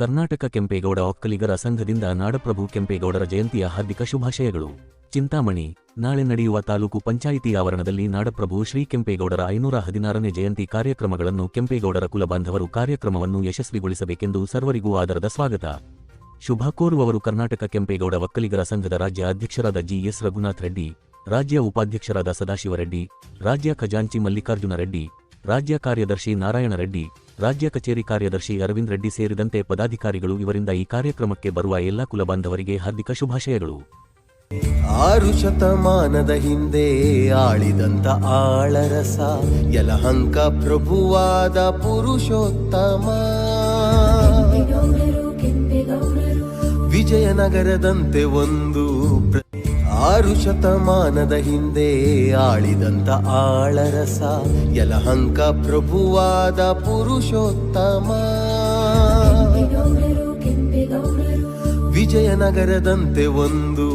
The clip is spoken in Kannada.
ಕರ್ನಾಟಕ ಕೆಂಪೇಗೌಡ ಒಕ್ಕಲಿಗರ ಸಂಘದಿಂದ ನಾಡಪ್ರಭು ಕೆಂಪೇಗೌಡರ ಜಯಂತಿಯ ಹಾರ್ದಿಕ ಶುಭಾಶಯಗಳು. ಚಿಂತಾಮಣಿ, ನಾಳೆ ನಡೆಯುವ ತಾಲೂಕು ಪಂಚಾಯಿತಿ ಆವರಣದಲ್ಲಿ ನಾಡಪ್ರಭು ಶ್ರೀ ಕೆಂಪೇಗೌಡರ ಐನೂರ ಹದಿನಾರನೇ ಜಯಂತಿ ಕಾರ್ಯಕ್ರಮಗಳನ್ನು ಕೆಂಪೇಗೌಡರ ಕುಲಬಾಂಧವರು ಕಾರ್ಯಕ್ರಮವನ್ನು ಯಶಸ್ವಿಗೊಳಿಸಬೇಕೆಂದು ಸರ್ವರಿಗೂ ಆದರದ ಸ್ವಾಗತ. ಶುಭ ಕೋರುವವರು ಕರ್ನಾಟಕ ಕೆಂಪೇಗೌಡ ಒಕ್ಕಲಿಗರ ಸಂಘದ ರಾಜ್ಯ ಅಧ್ಯಕ್ಷರಾದ ಜಿಎಸ್ ರಘುನಾಥ್ ರೆಡ್ಡಿ, ರಾಜ್ಯ ಉಪಾಧ್ಯಕ್ಷರಾದ ಸದಾಶಿವರೆಡ್ಡಿ ರಾಜ್ಯ ಖಜಾಂಚಿ ಮಲ್ಲಿಕಾರ್ಜುನ ರೆಡ್ಡಿ ರಾಜ್ಯ ಕಾರ್ಯದರ್ಶಿ ನಾರಾಯಣ ರೆಡ್ಡಿ ರಾಜ್ಯ ಕಚೇರಿ ಕಾರ್ಯದರ್ಶಿ ಅರವಿಂದ್ ರೆಡ್ಡಿ ಸೇರಿದಂತೆ ಪದಾಧಿಕಾರಿಗಳು ಇವರಿಂದ ಈ ಕಾರ್ಯಕ್ರಮಕ್ಕೆ ಬರುವ ಎಲ್ಲಾ ಕುಲಬಾಂಧವರಿಗೆ ಹಾರ್ದಿಕ ಶುಭಾಶಯಗಳು. ಆರು ಶತಮಾನದ ಹಿಂದೆ ಆಳಿದಂತ ಆಳರಸ ಯಲಹಂಕ ಪ್ರಭುವಾದ ಪುರುಷೋತ್ತಮ. ವಿಜಯನಗರದಂತೆ ಒಂದು ಆರು ಶತಮಾನದ ಹಿಂದೆ ಆಳಿದಂತ ಆಳರಸ ಯಲಹಂಕ ಪ್ರಭುವಾದ ಪುರುಷೋತ್ತಮ. ವಿಜಯನಗರದಂತೆ ಒಂದು